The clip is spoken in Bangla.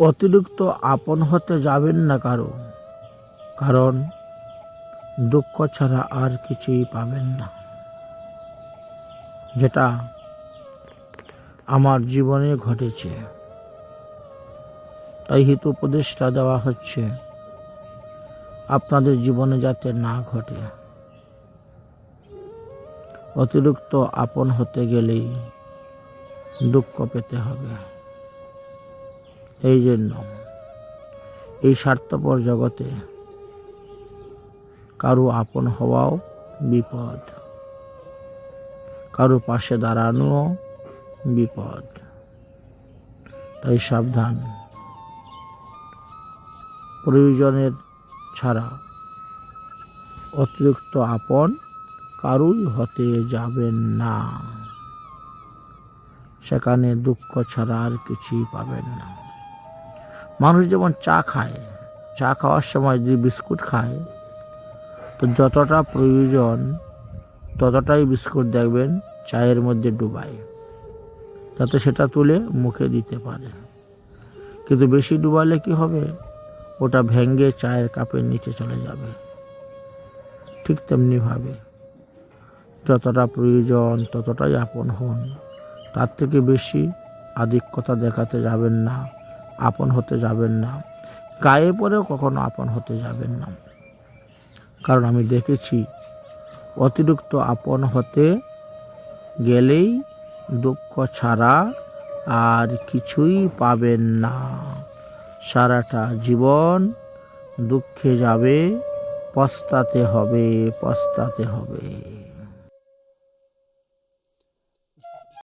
অতিরিক্ত আপন হতে যাবেন না কারও, কারণ দুঃখ ছাড়া আর কিছুই পাবেন না। যেটা আমার জীবনে ঘটেছে। তাই হিত উপদেশটা দেওয়া হচ্ছে, আপনাদের জীবনে যাতে না ঘটে। অতিরিক্ত আপন হতে গেলেই দুঃখ পেতে হবে। এই জন্য এই স্বার্থপর জগতে কারও আপন হওয়াও বিপদ, কারও পাশে দাঁড়ানোও বিপদ। তাই সাবধান। প্রয়োজনের ছাড়া অতিরিক্ত আপন কারুই হতে যাবেন না। সেখানে দুঃখ ছাড়া আর কিছুই পাবেন না। মানুষ যেমন চা খায়, চা খাওয়ার সময় যদি বিস্কুট খায়, তো যতটা প্রয়োজন ততটাই বিস্কুট দেখবেন চায়ের মধ্যে ডুবায়। যাতে সেটা তুলে মুখে দিতে পারে। কিন্তু বেশি ডুবালে কি হবে? ওটা ভেঙ্গে চায়ের কাপের নিচে চলে যাবে। ঠিক তেমনিভাবে যতটা প্রয়োজন ততটাই আপন হন। তার থেকে বেশি আধিক্যতা দেখাতে যাবেন না। আপন হতে যাবেন না। গায়ে পরেও কখনো আপন হতে যাবেন না। কারণ আমি দেখেছি, অতিরিক্ত আপন হতে গেলেই দুঃখ ছাড়া আর কিছুই পাবেন না। সারাটা জীবন দুঃখে যাবে, পস্তাতে হবে পস্তাতে হবে।